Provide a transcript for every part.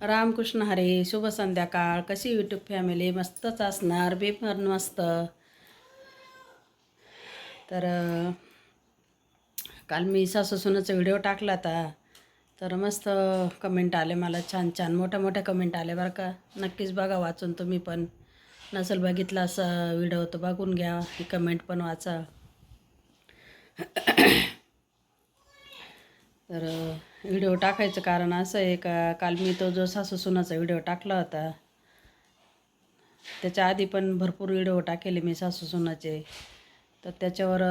रामकृष्ण हरे शुभ संध्याकाळ. कशी यूट्यूब फॅमिली मस्तच असणार. बी पण मस्त. तर काल मी सासूसूनच व्हिडिओ टाकला होता. तर मस्त कमेंट आले मला. छान छान. मोठ्या मोठ्या कमेंट आले बरं का. नक्कीच बघा वाचून तुम्ही पण. नसेल बघितला असा व्हिडिओ तर बघून घ्या. की कमेंट पण वाचा. तर व्हिडिओ टाकायचं कारण असं आहे का काल मी तो जो सासू सुनाचा व्हिडिओ टाकला होता त्याच्या आधी पण भरपूर व्हिडिओ टाकेले मी सासू सुनाचे. तर त्याच्यावर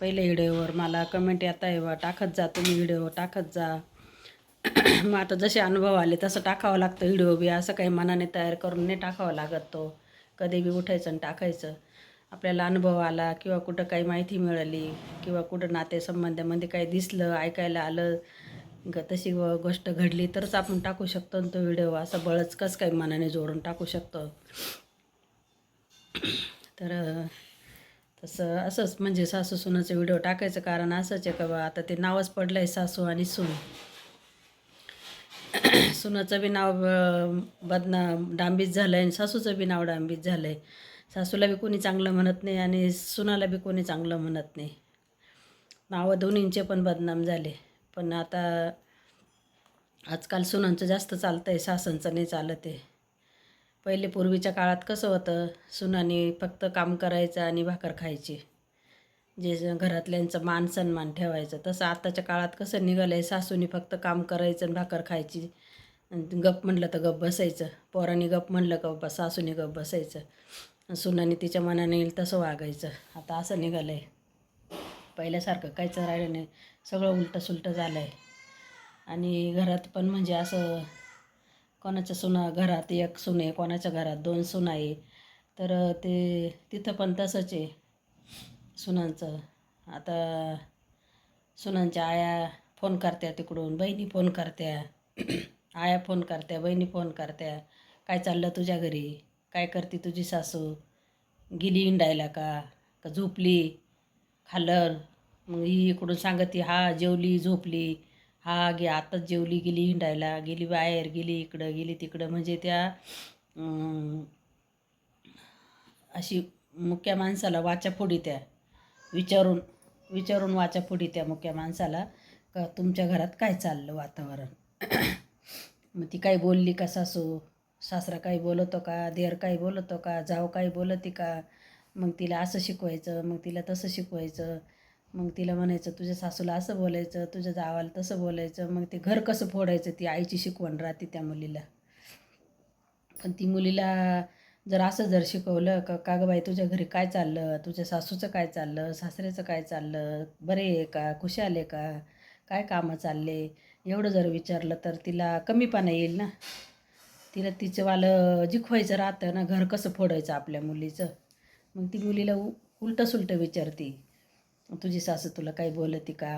पहिल्या व्हिडिओवर मला कमेंट येत आहे बा टाकत जा तुम्ही व्हिडिओ टाकत जा. मग आता जसे अनुभव आले तसं टाकावं लागतं व्हिडिओ बी असं काही मनाने तयार करून नाही टाकावं लागत तो. कधी बी उठायचं आणि टाकायचं. आपल्याला अनुभव आला किंवा कुठं काही माहिती मिळाली किंवा कुठं नातेसंबंधामध्ये काही दिसलं ऐकायला आलं ग तशी व गोष्ट घडली तरच आपण टाकू शकतो आणि तो व्हिडिओ असं बळच कसं काही मनाने जोडून टाकू शकतो? तर तसं असंच म्हणजे सासू सुनाचं व्हिडिओ टाकायचं कारण असंच आहे का बा? आता ते नावच पडलं आहे सासू आणि सून. सुनाचं बी नाव अं, बदनाम डांबीच झालं आहे आणि सासूचं बी नाव डांबीच झालं आहे सासूला बी कोणी चांगलं म्हणत नाही आणि सुनाला बी कोणी चांगलं म्हणत नाही. नावं दोन्हींचे पण बदनाम झाले. पण आता आजकाल सुनांचं जास्त चालतं आहे सासनचं नाही चालत आहे. पहिले पूर्वीच्या काळात कसं होतं सुनानी फक्त काम करायचं आणि भाकर खायची. जे ज- घरातल्यांचं मान सन्मान ठेवायचं. तसं आताच्या काळात कसं निघालं आहे सासूनी फक्त काम करायचं आणि भाकर खायची. गप म्हणलं तर गप बसायचं. पोरांनी गप म्हणलं का बाबा सासूनी गप बसायचं. सुनानी तिच्या मनाने येईल तसं वागायचं. आता असं निघालं आहे पहिल्यासारखं काहीच राहिलं नाही. सगळं उलटं सुलटं झालं आहे आणि घरात पण म्हणजे असं कोणाच्या सुना घरात एक सुन आहे कोणाच्या घरात दोन सुना आहे. तर ते तिथं पण तसंच आहे सुनांचं. आता सुनांच्या आया फोन करत्या तिकडून बहिणी फोन करत्या आया फोन करत्या बहिणी फोन करत्या. काय चाललं तुझ्या घरी? काय करते तुझी सासू? गेली इंडायला का? का झोपली? खाल्लं. मग ही इकडून सांगते हा जेवली झोपली. हा गे आताच जेवली गेली हिंडायला. गेली बाहेर गेली इकडं गेली तिकडं. म्हणजे त्या अशी मुक्या माणसाला वाचा फोडी त्या. विचारून विचारून वाचा फोडी त्या मुक्या माणसाला का तुमच्या घरात काय चाललं वातावरण? मग ती काय बोलली का सासू? सासरा काही बोलतो का? देर काही बोलतो का? जाव काही बोलते का? मग तिला असं शिकवायचं मग तिला तसं शिकवायचं मग तिला म्हणायचं तुझ्या सासूला असं बोलायचं तुझ्या जावाला तसं बोलायचं मग ते घर कसं फोडायचं ती आईची शिकवण राहते त्या मुलीला. पण ती मुलीला जर असं जर शिकवलं का का गं बाई तुझ्या घरी काय चाललं? तुझ्या सासूचं काय चाललं? सासऱ्याचं काय चाललं? बरे आहे का? खुशाल आहे का? काय कामं चालले? एवढं जर विचारलं तर तिला कमीपणा येईल ना. तिला तिचंवालं जिखवायचं राहतं ना घर कसं फोडायचं आपल्या मुलीचं? मग ती मुलीला उ उलटं सुलटं विचारते. तुझी सासू तुला काही बोलती का?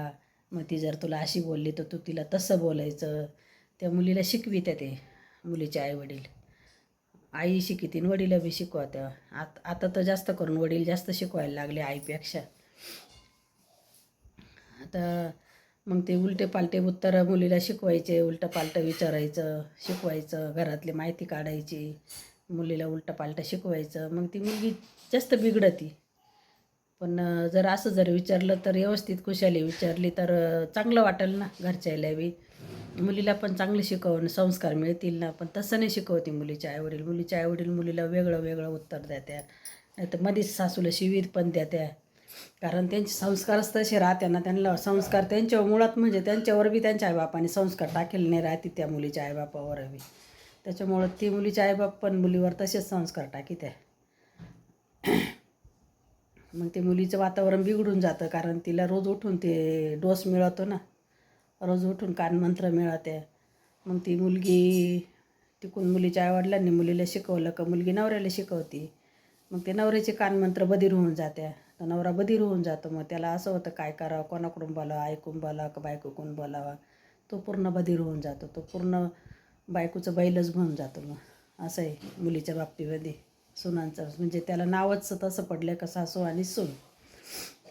मग ती जर तुला अशी बोलली तर तू तिला तसं बोलायचं. त्या मुलीला शिकवी त्या ते मुलीचे आईवडील. आई शिकितीन वडील बी शिकवत्या आत आता तर जास्त करून वडील जास्त शिकवायला लागले आईपेक्षा. आता मग ते उलटे पालटे उत्तर मुलीला शिकवायचे उलटं पालटं विचारायचं शिकवायचं घरातली माहिती काढायची. मुलीला उलटा पालटा शिकवायचं. मग ती मुलगी जास्त बिघडती. पण जर असं जर विचारलं तर व्यवस्थित खुशाली विचारली तर चांगलं वाटेल ना घरच्याला बी मुलीला पण चांगले शिकवून संस्कार मिळतील ना. पण तसं नाही शिकवते मुलीचे आईवडील. मुलीचे आईवडील मुलीला वेगळं वेगळं उत्तर देत्या. नाही तर मध्येच सासूला शिवीर पण देत्या. कारण त्यांचे संस्कारच तसे राहते ना. त्यांना संस्कार त्यांच्या मुळात म्हणजे त्यांच्यावर बी त्यांच्या आईबापाने संस्कार टाकेल नाही राहते त्या मुलीच्या आईबापावर बी. त्याच्यामुळं ती मुलीचे आईबाप पण मुलीवर तसेच संस्कार टाकीत आहे. मग ते मुलीचं वातावरण बिघडून जातं कारण तिला रोज उठून ते डोस मिळतो ना. रोज उठून कानमंत्र मिळते. मग ती मुलगी तिकून मुलीच्या आईवडिलांनी मुलीला शिकवलं का मुलगी नवऱ्याला शिकवती. मग ते नवऱ्याचे कानमंत्र बधीर होऊन जात्या तर नवरा बधीर होऊन जातो. मग त्याला असं होतं काय करावं? कोणाकडून बोलावं? ऐकून बोलावं का बायकोकडून बोलावा? तो पूर्ण बधीर होऊन जातो. तो पूर्ण बायकोचं बैलच घेऊन जातो मग. असं आहे मुलीच्या बाबतीमध्ये. सुनांचं. म्हणजे त्याला नावच तसं पडलं का सासू आणि सून.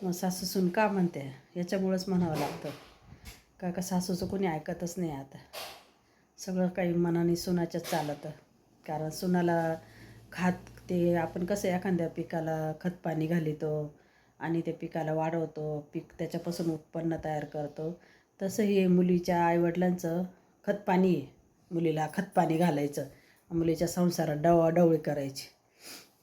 मग सासू सून का म्हणते? याच्यामुळंच म्हणावं लागतं. का का सासूचं कोणी ऐकतच नाही आता. सगळं काही मनाने सुनाच्याच चालतं. कारण सुनाला खात ते आपण कसं एखाद्या पिकाला खतपाणी घालतो घालितो आणि ते पिकाला वाढवतो पीक त्याच्यापासून उत्पन्न तयार करतो. तसं हे मुलीच्या आईवडिलांचं खतपाणी आहे. मुलीला खतपाणी घालायचं. मुलीच्या संसारात डवळाडवळी करायची.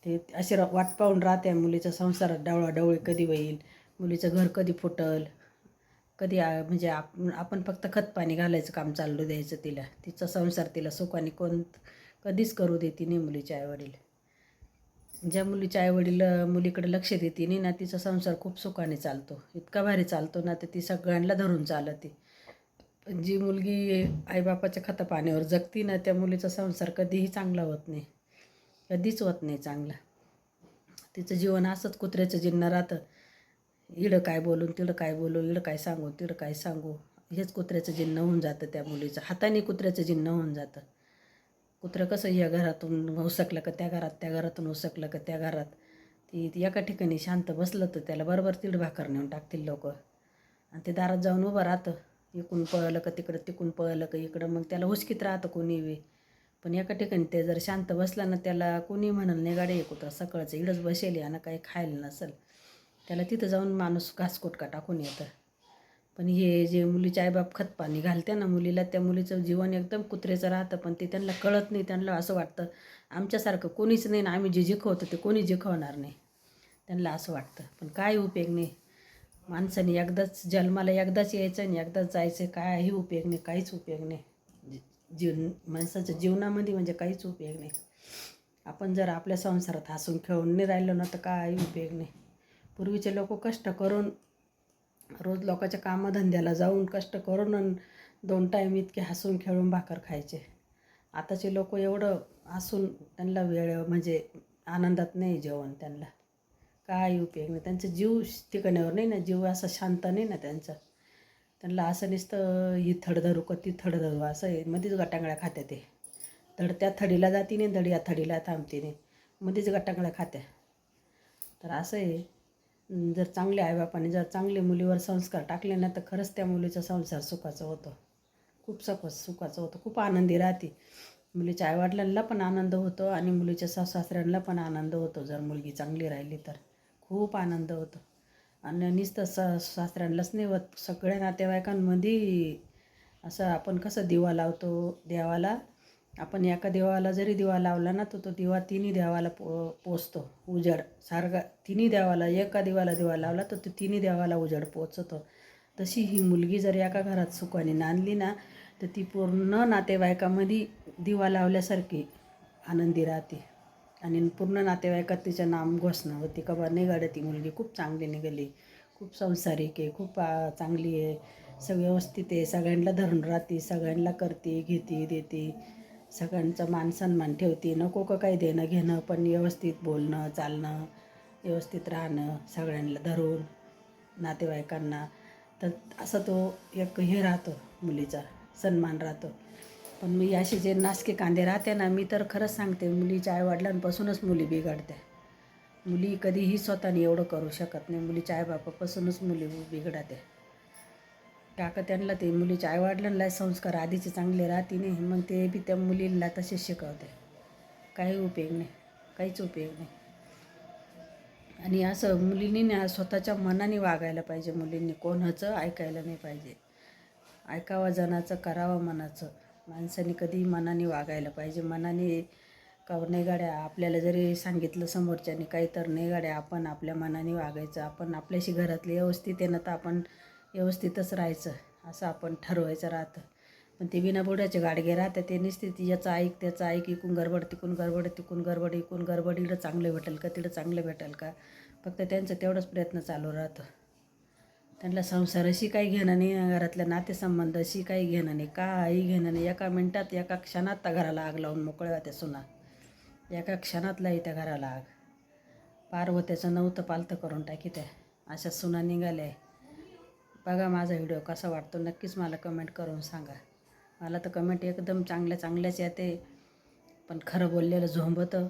ते असे वाट पाहून राहते मुलीच्या संसारात डवळाडवळी कधी होईल मुलीचं घर कधी फुटल कधी म्हणजे आप आपण फक्त खतपाणी घालायचं काम चालू द्यायचं तिला. तिचा संसार तिला सुखाने कोण कधीच करू देते नाही मुलीचे आईवडील. ज्या मुलीचे आईवडील मुलीकडे लक्ष देते नाही ना तिचा संसार खूप सुखाने चालतो. इतका भारी चालतो ना तर ती सगळ्यांना धरून चालते. पण जी मुलगी आईबापाच्या खता पाण्यावर जगती ना त्या मुलीचा संसार कधीही चांगला होत नाही. कधीच होत नाही चांगला. तिचं जीवन असंच कुत्र्याचं जिन्न राहतं. इडं काय बोलून तिडं काय बोलू इडं काय सांगू तिडं काय सांगू. हेच कुत्र्याचं जिन्न होऊन जातं त्या मुलीचं. हाताने कुत्र्याचं जिन्न होऊन जातं. कुत्रं कसं या घरातून उसकलं का त्या घरात त्या घरातून उसकलं का त्या घरात? ती ती एका ठिकाणी शांत बसलं तर त्याला बरोबर तिड भाकर नेऊन टाकतील लोक. आणि ते दारात जाऊन उभं राहतं. इकडून पळलं का तिकडं तिकून पळलं का इकडं मग त्याला हुसकीत राहतं कोणी बी. पण एका ठिकाणी ते जर शांत बसलं ना त्याला कोणी म्हणल नाही गाडी होतं सकाळचं इडंच बसेल आणि काही खायला नसेल. त्याला तिथं जाऊन माणूस घासकोटका टाकून येतं. पण हे जे मुलीचे आईबाप खतपाणी घालते ना मुलीला त्या मुलीचं जीवन एकदम कुत्रेचं राहतं पण ते त्यांना कळत नाही. त्यांना असं वाटतं आमच्यासारखं कोणीच नाही ना आम्ही जे जिखवतो ते कोणी जिखवणार नाही. त्यांना असं वाटतं. पण काय उपयोग नाही. माणसाने एकदाच जन्माला एकदाच यायचं आणि एकदाच जायचं. काही उपयोग नाही काहीच उपयोग नाही. जीवन माणसाच्या जीवनामध्ये म्हणजे काहीच उपयोग नाही. आपण जर आपल्या संसारात हसून खेळून नाही राहिलो ना तर काही उपयोग नाही. पूर्वीचे लोक कष्ट करून रोज लोकांच्या कामधंद्याला जाऊन कष्ट करून दोन टाईम इतके हसून खेळून भाकर खायचे. आताचे लोक एवढं हसून त्यांना वेळ म्हणजे आनंदात नाही जेवण त्यांना. काय उपयोग नाही. त्यांचा जीव ठिकाणावर नाही ना जीव असा शांत नाही ना त्यांचा. त्यांना असं नुसतं ही थड धरू का ती थड धरू असं आहे. मध्येच गटांगळ्या खात्या ते धड त्या थडीला जातीने नाही धड या थडीला थांबते नाही. मध्येच गटांगळ्या खात्या. तर असं आहे. जर चांगले आईबापाने जर चांगले मुलीवर संस्कार टाकले ना तर खरंच त्या मुलीचा संसार सुखाचा होतो. खूप सख सुखाचं होतं. खूप आनंदी राहते. मुलीच्या आईवडिलांना पण आनंद होतो आणि मुलीच्या सासऱ्यांना पण आनंद होतो. जर मुलगी चांगली राहिली तर. खूप आनंद होतो. आणि नुसतं स सासऱ्यांनाच नाही होत. सगळ्या नातेवाईकांमध्ये असं आपण कसं दिवा लावतो? देवाला आपण एका देवाला जरी दिवा लावला ना तर तो दिवा तिन्ही देवाला पो पोचतो उजड. सारखा तिन्ही देवाला एका देवाला दिवा लावला तर तो तिन्ही देवाला उजड पोचतो. तशी ही मुलगी जर एका घरात सुखाने नांदली ना तर ती पूर्ण नातेवाईकामध्ये दिवा लावल्यासारखी आनंदी राहते. आणि पूर्ण नातेवाईकात तिचं नाम घोषणा. होती का बा नाही ती मुलगी. खूप चांगली निघाली. खूप संसारिक आहे. खूप चांगली आहे. सगळं व्यवस्थित आहे. सगळ्यांना धरून राहते. सगळ्यांना करते घेते देते. सगळ्यांचा मान सन्मान ठेवते. नको का काही देणं घेणं पण व्यवस्थित बोलणं चालणं व्यवस्थित राहणं सगळ्यांना धरून नातेवाईकांना. तर असा तो एक हे राहतो मुलीचा. सन्मान राहतो. पण मी असे जे नासके कांदे राहते ना मी तर खरंच सांगते मुलीच्या आईवडिलांपासूनच मुली बिघडते. मुली कधीही स्वतःने एवढं करू शकत नाही. मुलीच्या आईबापापासूनच मुली बिघडते. काका त्यांना ते मुलीच्या आईवडिलांना संस्कार आधीचे चांगले राहते नाही मग ते बी त्या मुलींना तसेच शिकवते. काही उपयोग नाही काहीच उपयोग नाही. आणि असं मुलींनी ना स्वतःच्या मनाने वागायला पाहिजे मुलींनी. कोणाचं ऐकायला नाही पाहिजे. ऐकावं जनाचं करावं मनाचं. माणसाने कधी मनाने वागायला पाहिजे. मनाने का नाही गाड्या आपल्याला जरी सांगितलं समोरच्याने काही तर नाही गाड्या आपण आपल्या मनाने वागायचं. आपण आपल्याशी घरातले व्यवस्थित आहे ना तर आपण व्यवस्थितच राहायचं. असं आपण ठरवायचं राहतं. पण ते बिना बुडाचे गाडगे राहते ते नुसते याचं ऐक त्याचं ऐक इकून गडबड तिकून गडबड तिकून गडबड इकून गडबड. इकडं चांगलं भेटेल का तिकडं चांगलं भेटेल का? फक्त त्यांचं तेवढंच प्रयत्न चालू राहतं. त्यांना संसाराशी काही घेणं नाही घरातल्या नातेसंबंधाशी काही घेणं नाही काही घेणं नाही. एका मिनटात एका क्षणात त्या घराला आग लावून मोकळ्या त्या सुना. एका क्षणातलाही त्या घराला आग. पार्वत्याचं नव्हतं पालतं करून टाकी त्या अशा सुना निघाल्या. बघा माझा व्हिडिओ कसा वाटतो नक्कीच मला कमेंट करून सांगा. मला तर कमेंट एकदम चांगल्या चांगल्याच येते. पण खरं बोललेलं झोंबतं.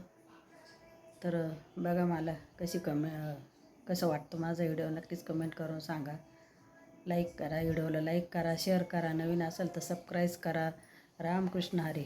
तर बघा मला कशी कमे कसं वाटतं माझा व्हिडिओ नक्कीच कमेंट करून सांगा. लाईक करा व्हिडिओला लाईक करा शेअर करा. नवीन असेल तर सबस्क्राईब करा. रामकृष्ण हरी.